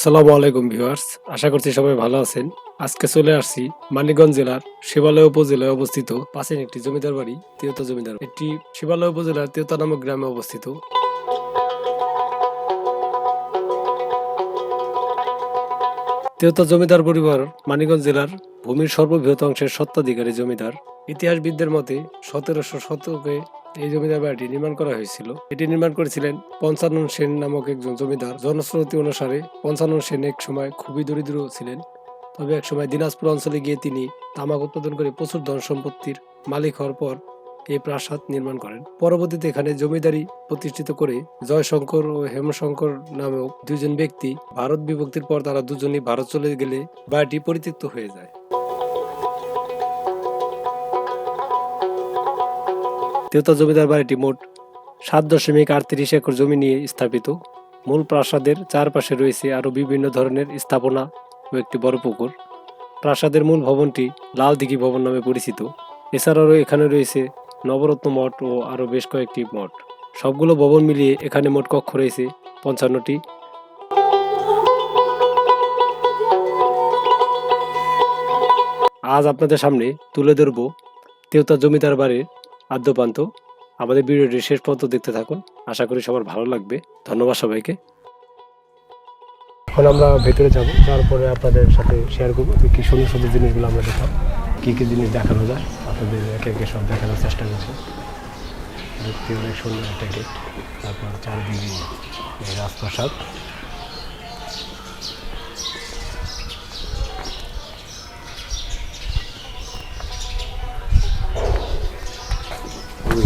আসসালামু আলাইকুম ভিউয়ার্স, আশা করছি সবাই ভালো আছেন। আজকে চলে আসছি মানিকগঞ্জ জেলার শিবালয় উপজেলায় অবস্থিত পাশের একটি জমিদার বাড়ি, তিয়তা জমিদার। এটি শিবালয় উপজেলার তিয়তা নামক গ্রামে অবস্থিত। তিয়তা জমিদার পরিবার মানিকগঞ্জ জেলার ভূমির সর্ববৃহৎ অংশের স্বত্বাধিকারী জমিদার। ইতিহাসবিদদের মতে সতেরোশো শতকে এই জমিদার বাড়িটি নির্মাণ করা হয়েছিল। এটি নির্মাণ করেছিলেন পঞ্চানন সেন নামক একজন জমিদার। জনশ্রুতি অনুসারে পঞ্চানন সেন এক সময় খুবই দরিদ্র ছিলেন। তবে এক সময় দিনাজপুর অঞ্চলে গিয়ে তিনি তামাক উৎপাদন করে প্রচুর ধন সম্পত্তির মালিক হওয়ার পর এই প্রাসাদ নির্মাণ করেন। পরবর্তীতে এখানে জমিদারি প্রতিষ্ঠিত করে জয়শঙ্কর ও হেমশঙ্কর নামক দুজন ব্যক্তি ভারত বিভক্তির পর তারা দুজনই ভারত চলে গেলে বাড়িটি পরিত্যক্ত হয়ে যায়। তেওতা জমিদার বাড়িটি মোট সাত দশমিক আটত্রিশ একর জমি নিয়ে স্থাপিত। মূল প্রাসাদের চারপাশে রয়েছে আরও বিভিন্ন ধরনের স্থাপনা ও একটি বড় পুকুর। প্রাসাদের মূল ভবনটি লাল দিঘি ভবন নামে পরিচিত। এছাড়াও এখানে রয়েছে নবরত্ন মঠ ও আরও বেশ কয়েকটি মঠ। সবগুলো ভবন মিলিয়ে এখানে মোট কক্ষ রয়েছে পঞ্চান্নটি। আজ আপনাদের সামনে তুলে ধরব তেওতা জমিদার বাড়ির আদ্যপান্ত। আমাদের ভিডিওটি শেষ পর্যন্ত দেখতে থাকুন। আশা করি সবার ভালো লাগবে। ধন্যবাদ সবাইকে। এখন আমরা ভেতরে যাব। তারপরে আপনাদের সাথে শেয়ার করব কী সুন্দর সুন্দর জিনিসগুলো আমরা দেখলাম। কী কী জিনিস দেখানো যায়। আপনাদের একে একে সব দেখানোর চেষ্টা করছি। দেখতে অনেক সুন্দর একটা গেট তারপর চারিদিকে রাজপ্রাসাদ।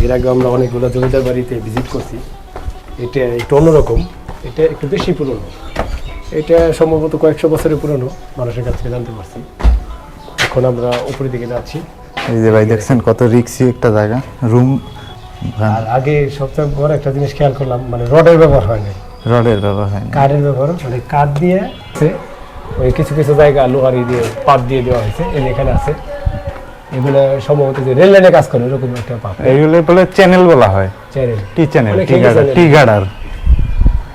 এর আগে আমরা অনেকগুলো জমিদার বাড়িতে ভিজিট করছি। এটা একটু অন্যরকম এটা একটু বেশি পুরনো। এটা সম্ভবত কয়েকশো বছরের পুরনো মানুষের কাছ থেকে জানতে পারছি। এখন আমরা উপরের দিকে যাচ্ছি। এই যে ভাই দেখছেন কত রিক্সি একটা জায়গা রুম। আর আগে সবচেয়ে বড় একটা জিনিস খেয়াল করলাম মানে রডের ব্যবহার হয় না রডের ব্যবহার হয় কাঠের ব্যবহার মানে কাঠ দিয়ে ওই কিছু কিছু জায়গা লোহারি দিয়ে পাত দিয়ে দেওয়া হয়েছে এখানে আছে। এগুলো সম্ভবত যে রেল লাইনে কাজ করে এরকম একটা পাত এইগুলো বলে চ্যানেল বলা হয়। চ্যানেল টি চ্যানেল টি গার্ডার টি গার্ডার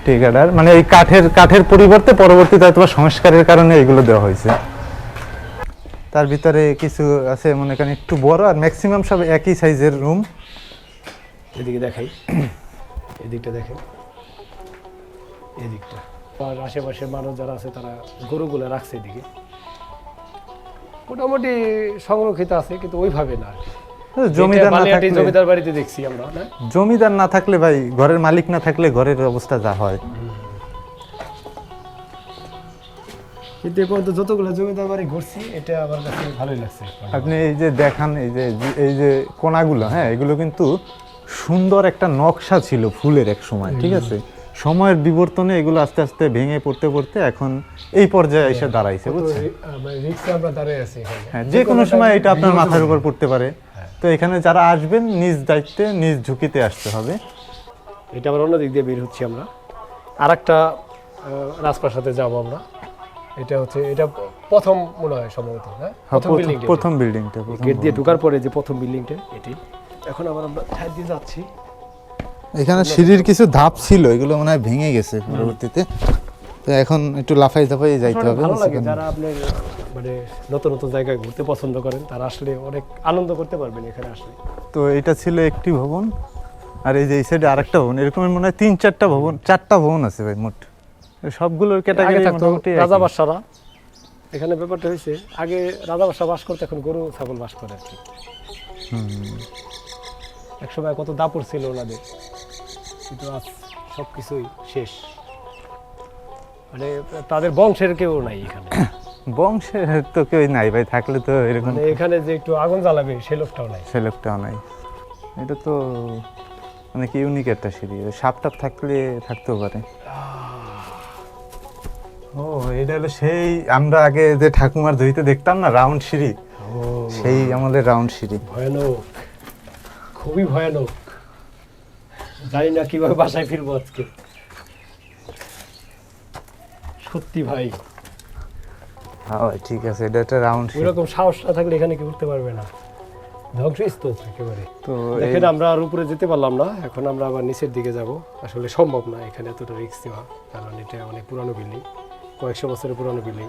টি গার্ডার মানে এই কাঠের কাঠের পরিবর্তে পরবর্তীতে হয়তো সংস্কারের কারণে এগুলো দেওয়া হয়েছে। তার ভিতরে কিছু আছে মনে করেন একটু বড় আর ম্যাক্সিমাম সব একই সাইজের রুম এদিকে দেখাই। এদিকটা দেখেন। এদিকটা। আর আশেপাশের মানুষ যারা আছে তারা গরুগুলো রাখছে এদিকে। মোটামুটি সংরক্ষিত আছে কিন্তু ওইভাবে না জমিদার না থাকলে জমিদার বাড়িতে দেখছি আমরা জমিদার না থাকলে ভাই ঘরের মালিক না থাকলে ঘরের অবস্থা যা হয়। কিন্তু এ পর্যন্ত যতগুলো জমিদার বাড়ি ঘুরছি এটা আমার কাছে ভালোই লাগছে। আপনি এই যে দেখান এই যে এই যে কোনাগুলো হ্যাঁ এগুলো কিন্তু সুন্দর একটা নকশা ছিল ফুলের এক সময় ঠিক আছে? সময়ের বিবর্তনে এগুলো আস্তে আস্তে ভেঙে পড়তে পড়তে এখন এই পর্যায়ে এসে দাঁড়াইছে বুঝছেন? আমরা দাঁড়িয়ে আছি হ্যাঁ যে কোনো সময় এটা আপনার মাথার উপর পড়তে পারে। তো এখানে যারা আসবেন নিজ দায়িত্বে নিজ ঝুঁকিতে আসতে হবে। এটা আবার অন্য দিক দিয়ে বের হচ্ছি আমরা। আর একটা রাজপ্রাসাদে যাব আমরা। এটা হচ্ছে এটা প্রথম মনে হয় সম্ভবত হ্যাঁ হ্যাঁ, প্রথম প্রথম- বিল্ডিং প্রথম বিল্ডিংটা গেট দিয়ে ঢোকার পরে যে প্রথম বিল্ডিংটা এটি। এখন আবার আমরা ছাদ দিয়ে যাচ্ছি। এখানে সিঁড়ির কিছু ধাপ ছিল এগুলো মনে হয় ভেঙে গেছে পরবর্তীতে। তো এখন একটু লাফাই লাফাই যাইতে হবে ভালো লাগে যারা আপনার মানে নতুন নতুন জায়গায় ঘুরতে পছন্দ করেন তারা আসলে অনেক আনন্দ করতে পারবেন এখানে আসলে। তো এটা ছিল একটি ভবন আর এই যে এই সাইডে আরেকটা ভবন এরকম মনে হয় তিন চারটা ভবন চারটা ভবন আছে ভাই মোট। সবগুলোর ক্যাটাগরি মোটামুটি রাজা বাদশারা এখানে ব্যাপারটা হয়েছে আগে রাজা বাদশা বাস করতে এখন গরু ছাগল বাস করে আর কি। একসময় কত দাপড় ছিল ওনাদের। কিন্তু আজ সব কিছুই শেষ। মানে তাদের বংশের কেউ নাই এখানে। বংশের তো কেউ নাই ভাই থাকলে তো এরকম মানে এখানে যে একটু আগুন জ্বালাবে সে লোকটাও নাই। সে লোকটাও নাই। এটা তো অনেক ইউনিক একটা সিঁড়ি। সাপ টাপ থাকলে থাকতেও পারে। ও এটা হলো সেই আমরা আগে যে ঠাকুমার ধুইতে দেখতাম না রাউন্ড সিঁড়ি? ও সেই আমাদের রাউন্ড সিঁড়ি। ভয়ানক। খুবই ভয়ানক। জানি না কীভাবে বাসায় ফিরবো আজকে। সত্যি ভাই। হ্যাঁ ভাই, ঠিক আছে এটা একটা রাউন্ড সিঁড়ি ওইরকম সাহস না থাকলে এখানে কি করতে পারবে না। ধ্বংসস্তূপ একেবারে। তো দেখেন আমরা আর উপরে যেতে পারলাম না এখন আমরা আবার নিচের দিকে যাব। আসলে সম্ভব না এখানে এতটা রিস্ক নেওয়া কারণ এটা অনেক পুরানো বিল্ডিং কয়েকশো বছরের পুরনো বিল্ডিং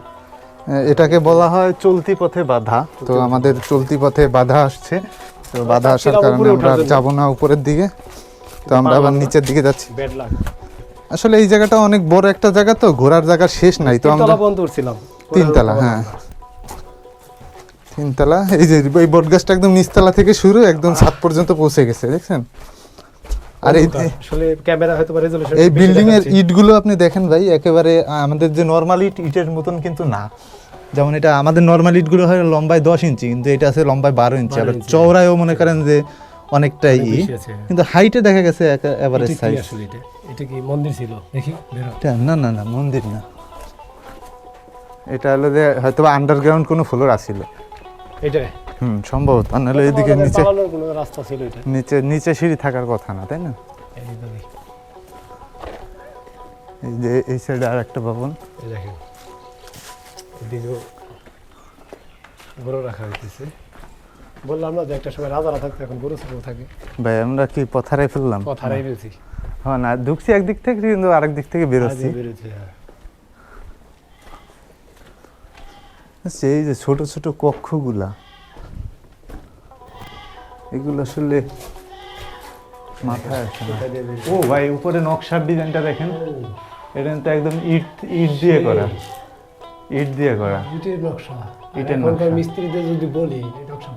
এটাকে বলা হয় চলতি পথে বাধা। তো আমাদের চলতি পথে বাধা আসছে। তো বাধা আসার কারণে উপরে আমরা ওঠার আর জন্য। যাব না উপরের দিকে। তো আমরা আবার নিচের দিকে যাচ্ছি। লাগ আসলে এই জায়গাটা অনেক বড় একটা জায়গা তো ঘোরার জায়গা শেষ নাই তো আমরা তিনতলা পর্যন্ত উঠছিলাম তিনতলা হ্যাঁ। তিনতলা এই যে এই বট গাছটা একদম নিচতলা থেকে শুরু একদম ছাদ পর্যন্ত পৌঁছে গেছে দেখছেন? আর এই আসলে ক্যামেরা হয়তো রেজলিউশন এই বিল্ডিং এর ইটগুলো আপনি দেখেন ভাই একেবারে আমাদের যে নর্মাল ইট ইটের মতন কিন্তু না। যেমন এটা আমাদের নর্মাল ইটগুলো হয় লম্বায় দশ ইঞ্চি কিন্তু এটা আছে লম্বায় বারো ইঞ্চি। 12 আবার। চওড়ায়ও মনে করেন যে অনেকটাই ই। কিন্তু হাইটে দেখা গেছে এভারেজ সাইজ আসলে এটা? এটা কি মন্দির ছিল? দেখি না না না মন্দির না। এটা হলো যে হয়তো আন্ডারগ্রাউন্ড কোনো ফ্লোর আসছিল এটা? হুম সম্ভবত। নাহলে এদিকে নিচে রাস্তা ছিল এটা। নিচে নিচে সিঁড়ি থাকার কথা না তাই না? এই যে এই সাইডে আর একটা ভবন। এই দেখেন। এদিকেও গরু রাখা হইতেছে। বললাম না যে একটা সময় রাজারা থাকতো এখন গরু ছাগল থাকে। ভাই আমরা কি পথারে ফেললাম? ফেলছি। হ্যাঁ না ঢুকছি একদিক থেকে কিন্তু আরেক দিক থেকে বেরোচ্ছি। আজই হ্যাঁ। আচ্ছা, যে ছোট ছোট কক্ষগুলা এগুলো আসলে মাথায় আসে? ও ভাই উপরে নকশার ডিজাইনটা দেখেন। এটা কিন্তু একদম ইট ইট দিয়ে করা। ইট দিয়ে করা। ইটের নকশা। ইটের নকশা। মিস্ত্রিদের যদি বলি নকশা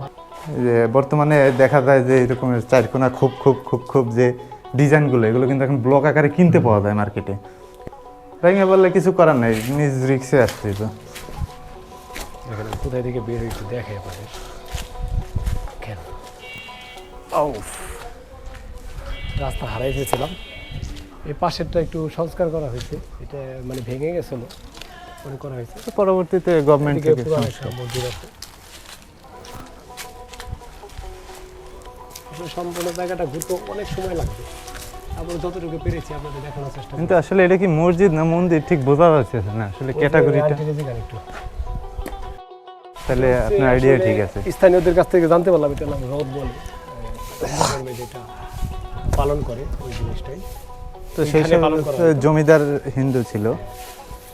যে বর্তমানে দেখা যায় যে এরকমের চারকোনা খুব খুব খুব খুব যে ডিজাইনগুলো এগুলো কিন্তু এখন ব্লক আকারে কিনতে পাওয়া যায় মার্কেটে। ভেঙে বললে কিছু করার নাই নিজ রিক্সে আসছে তো। কোথায় থেকে বের হয়েছে দেখে আপনাদের কেন। রাস্তা হারাই ফেলছিলাম। এই পাশেরটা একটু সংস্কার করা হয়েছে এটা মানে ভেঙে গেছিল মনে করা হয়েছে। পরবর্তীতে গভর্নমেন্ট এদিকে থেকে পুরানো মন্দির আছে। সম্পূর্ণ জায়গাটা ঘুরতে অনেক সময় লাগবে। আমরা যতটুকু পেরেছি আপনাদের দেখানোর চেষ্টা কিন্তু আসলে এটা কি মসজিদ না মন্দির ঠিক বোঝা যাচ্ছে না? আসলে ক্যাটাগরিটা। তাহলে আপনার আইডিয়া ঠিক আছে। স্থানীয়দের কাছ থেকে জানতে পারলাম এটা নাম রথ বলে। যেটা পালন করে ওই জিনিসটাই। তো সেই। জমিদার হিন্দু ছিল।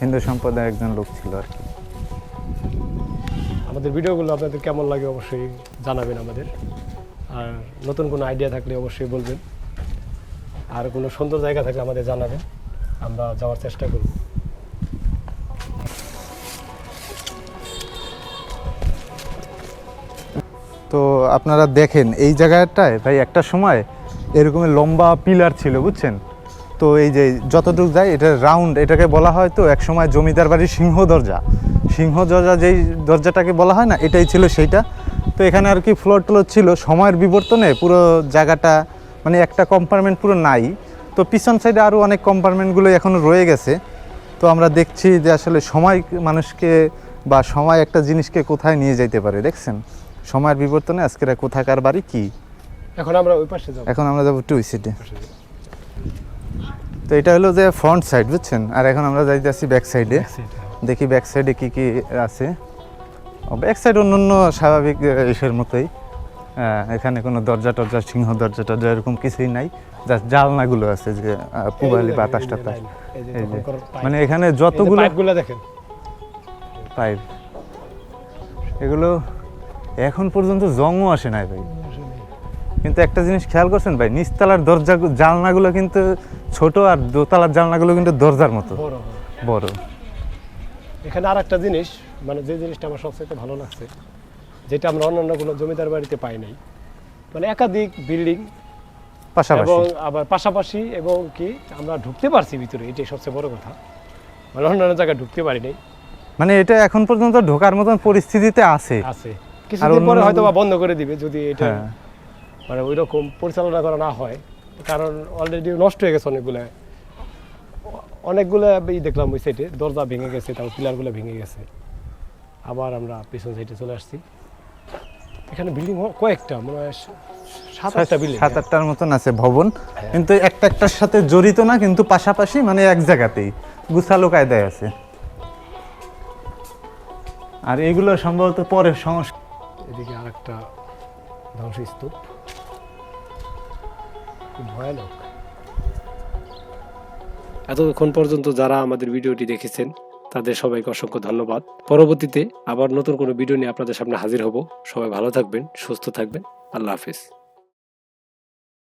হিন্দু সম্প্রদায়ের একজন লোক ছিল আর কি। আমাদের ভিডিওগুলো আপনাদের কেমন লাগে অবশ্যই জানাবেন আমাদের। আর নতুন কোনো আইডিয়া থাকলে অবশ্যই বলবেন। আর কোনো সুন্দর জায়গা থাকলে আমাদের জানাবেন। আমরা যাওয়ার চেষ্টা করব। তো আপনারা দেখেন, এই জায়গাটায় ভাই একটা সময় এরকমের লম্বা পিলার ছিল, বুঝছেন? তো এই যে যতটুকু যায়, এটা রাউন্ড এটাকে বলা হয় তো এক সময় জমিদার বাড়ির সিংহ দরজা। সিংহ দরজা যেই দরজাটাকে বলা হয় না, এটাই ছিল সেইটা। তো এখানে আর কি ফ্লোর ট্লোর ছিল। সময়ের বিবর্তনে পুরো জায়গাটা মানে একটা কম্পার্টমেন্ট পুরো নাই। তো পিছন সাইডে আরও অনেক কম্পার্টমেন্টগুলো এখনও রয়ে গেছে। তো আমরা দেখছি যে আসলে সময় মানুষকে বা সময় একটা জিনিসকে কোথায় নিয়ে যাইতে পারে দেখছেন? সময়ের বিবর্তনে আজকের কোথাকার বাড়ি কি? এখন আমরা ওই পাশে যাব। এখন আমরা যাব টু সিটে তো এটা হলো যে ফ্রন্ট সাইড বুঝছেন? আর এখন আমরা যাইতেছি ব্যাক সাইডে। দেখি ব্যাক সাইডে কি কি আছে। ব্যাক সাইড অন্যান্য স্বাভাবিক ইসের মতোই। এখানে কোনো দরজা টরজা সিংহ দরজা টরজা এরকম কিছুই নাই। জাস্ট জালনাগুলো আছে যে পুবালি বাতাস টাতাস। এই যে। মানে এখানে যতগুলো দেখেন। পাইপ। এগুলো এখন পর্যন্ত জংও আসে নাই ভাই। কিন্তু একটা জিনিস খেয়াল করছেন ভাই নিচতলার দরজা জানলাগুলো কিন্তু ছোট আর দোতলার জানলাগুলো কিন্তু দরজার মতো। বড়। এখানে আর একটা জিনিস মানে যে জিনিসটা আমার সবচেয়ে ভালো লাগছে যেটা আমরা অন্যান্য কোনো জমিদার বাড়িতে পাই নাই। মানে একাধিক বিল্ডিং এবং আবার পাশাপাশি এবং কি আমরা ঢুকতে পারছি ভিতরে এটাই সবচেয়ে বড় কথা। মানে অন্যান্য জায়গায় ঢুকতে পারি নাই। মানে এটা এখন পর্যন্ত ঢোকার মতন পরিস্থিতিতে আছে। আছে। কিছুদিন পরে হয়তো বা বন্ধ করে দিবে যদি এটা হ্যাঁ। মানে ওই রকম পরিচালনা করা না হয়। কারণ অলরেডি নষ্ট হয়ে গেছে অনেকগুলো অনেকগুলো ই দেখলাম ওই সাইডে দরজা ভেঙে গেছে তারপর পিলারগুলো ভেঙে গেছে। আবার আমরা পিছন সাইডে চলে আসছি। এখানে বিল্ডিং কয়েকটা মনে হয় সাত আটটা বিল্ডিং সাত আটটার মতন আছে ভবন কিন্তু একটা একটার সাথে জড়িত না কিন্তু পাশাপাশি মানে এক জায়গাতেই। গুছালো কায়দায় আছে। আর এগুলো সম্ভবত পরের সংস্কার এদিকে আরেকটা ধ্বংসস্তূপ। খুব ভয়ানক। এতক্ষণ পর্যন্ত যারা আমাদের ভিডিওটি দেখেছেন, তাদের সবাইকে অসংখ্য ধন্যবাদ। পরবর্তীতে আবার নতুন কোনো ভিডিও নিয়ে আপনাদের সামনে হাজির হব। সবাই ভালো থাকবেন, সুস্থ থাকবেন। আল্লাহ হাফিজ।